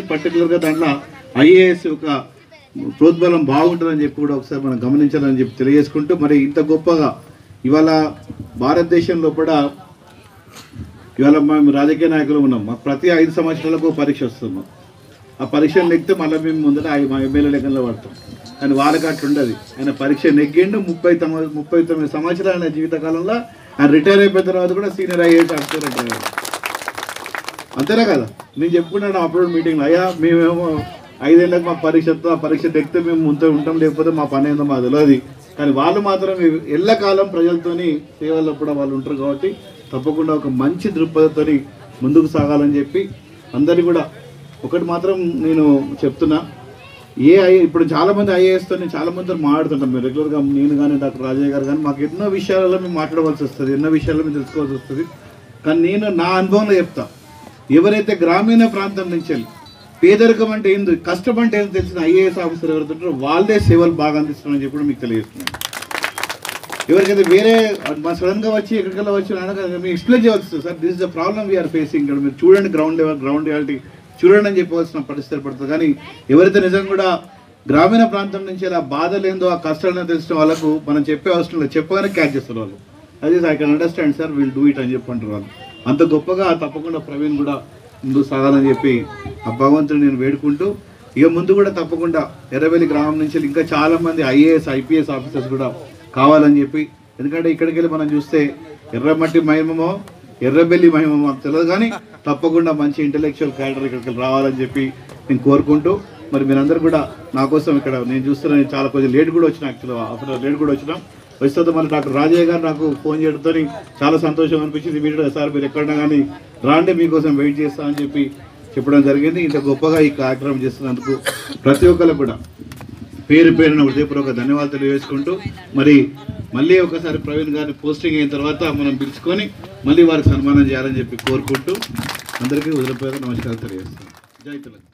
పర్టికులర్గా దాంట్లో ఐఏఎస్ ఒక ప్రోద్బలం బాగుంటుందని చెప్పి కూడా ఒకసారి మనం గమనించాలని చెప్పి తెలియజేసుకుంటూ మరి ఇంత గొప్పగా ఇవాళ భారతదేశంలో కూడా ఇవాళ మేము రాజకీయ నాయకులు ఉన్నాం. మాకు ప్రతి ఐదు సంవత్సరాలకు ఒక పరీక్ష వస్తున్నాం ఆ పరీక్ష నెగ్గితే మళ్ళీ మేము ముందర ఐ- మా ఎమ్మెల్యే లెక్కల్లో పడతాం. కానీ వాళ్ళకి అట్లా ఉండదు. ఆయన పరీక్ష నెగ్గిండు ముప్పై తొమ్మిది ముప్పై తొమ్మిది సంవత్సరాల జీవితకాలంలో ఆయన రిటైర్ అయిపోయిన తర్వాత కూడా సీనియర్ ఐఏఎస్ ఆఫీసర్ రిటైర్ అయ్యారు అంతేనా కదా? నేను చెప్పుకున్నాను అప్లోడ్ మీటింగ్లో అయ్యా మేమేమో ఐదేళ్ళకి మా పరీక్ష ఆ పరీక్ష ఎక్కితే మేము ముందు ఉంటాం లేకపోతే మా పని ఏందో మా తెలియదు కానీ వాళ్ళు మాత్రం ఎల్లకాలం ప్రజలతోని సేవల్లో కూడా వాళ్ళు ఉంటారు కాబట్టి తప్పకుండా ఒక మంచి దృక్పథంతో ముందుకు సాగాలని చెప్పి అందరినీ కూడా ఒకటి మాత్రం నేను చెప్తున్నా. ఏ ఐ ఇప్పుడు చాలామంది ఐఏఎస్తో నేను మంది మాట్లాడుతుంటాం మేము రెగ్యులర్గా నేను కానీ డాక్టర్ రాజయ్య గారు కానీ మాకు ఎన్నో విషయాలలో మేము మాట్లాడవలసి వస్తుంది ఎన్నో విషయాల్లో మేము తెలుసుకోవాల్సి వస్తుంది. కానీ నేను నా అనుభవంలో చెప్తా. ఎవరైతే గ్రామీణ ప్రాంతం నుంచి పేదరికం అంటే ఏంది కష్టం అంటే ఏంది తెలిసిన ఐఏఎస్ ఆఫీసర్ ఎవరుతుంటారో ఉంటారో వాళ్ళే సేవలు బాగా అందిస్తున్నారని చెప్పి కూడా మీకు తెలియజేస్తున్నాను. ఎవరికైతే వేరే మా సడన్గా వచ్చి ఎక్కడికల్లా వచ్చి మేము ఎక్స్ప్లెయిన్ చేయవలసి sir this is the problem we're facing ఇక్కడ మీరు చూడండి గ్రౌండ్ లెవెల్ గ్రౌండ్ రియాలిటీ చూడండి అని చెప్పవలసిన పరిస్థితి పడుతుంది కానీ ఎవరైతే నిజంగా కూడా గ్రామీణ ప్రాంతం నుంచి ఇలా బాధ లేదో ఆ కష్టాలను తెలిసిన వాళ్ళకు మనం చెప్పే అవసరం లేదు. చెప్పగానే క్యాచ్ చేస్తారు వాళ్ళు. అది I can understand sir we'll do it అని చెప్పి అంటారు వాళ్ళు. అంత గొప్పగా తప్పకుండా ప్రవీణ్ కూడా ముందు సాగాలని చెప్పి ఆ భగవంతుని నేను వేడుకుంటూ ఇక ముందు కూడా తప్పకుండా ఎర్రవెల్లి గ్రామం నుంచి ఇంకా చాలామంది ఐఏఎస్ ఐపీఎస్ ఆఫీసర్స్ కూడా కావాలని చెప్పి ఎందుకంటే ఇక్కడికి వెళ్ళి మనం చూస్తే ఎర్రమట్టి మహిమమో ఎర్రబెల్లి మహిమమో అని తెలియదు కానీ తప్పకుండా మంచి ఇంటలెక్చువల్ క్యాడర్ ఇక్కడికి రావాలని చెప్పి నేను కోరుకుంటూ మరి మీరందరూ కూడా నా కోసం ఇక్కడ నేను చూస్తున్నాను చాలా కొంచెం లేట్ కూడా వచ్చిన యాక్చువల్గా ఆఫ్టర్ లేట్ కూడా వచ్చినాం. ప్రస్తుతం మళ్ళీ డాక్టర్ రాజయ్య గారు నాకు ఫోన్ చేయడంతో చాలా సంతోషం అనిపించింది. మీరు సార్ మీరు ఎక్కడన్నా కానీ రాండి మీకోసం వెయిట్ చేస్తా అని చెప్పి చెప్పడం జరిగింది. ఇంత గొప్పగా ఈ కార్యక్రమం చేస్తున్నందుకు ప్రతి ఒక్కరు కూడా పేరు పేరున హృదయపూర్వక ధన్యవాదాలు తెలియజేసుకుంటూ మరి మళ్ళీ ఒకసారి ప్రవీణ్ గారిని పోస్టింగ్ అయిన తర్వాత మనం పిలుచుకొని మళ్ళీ వారికి సన్మానం చేయాలని చెప్పి కోరుకుంటూ అందరికీ హృదయపూర్వక నమస్కారం తెలియజేస్తాను జై తెలంగాణ.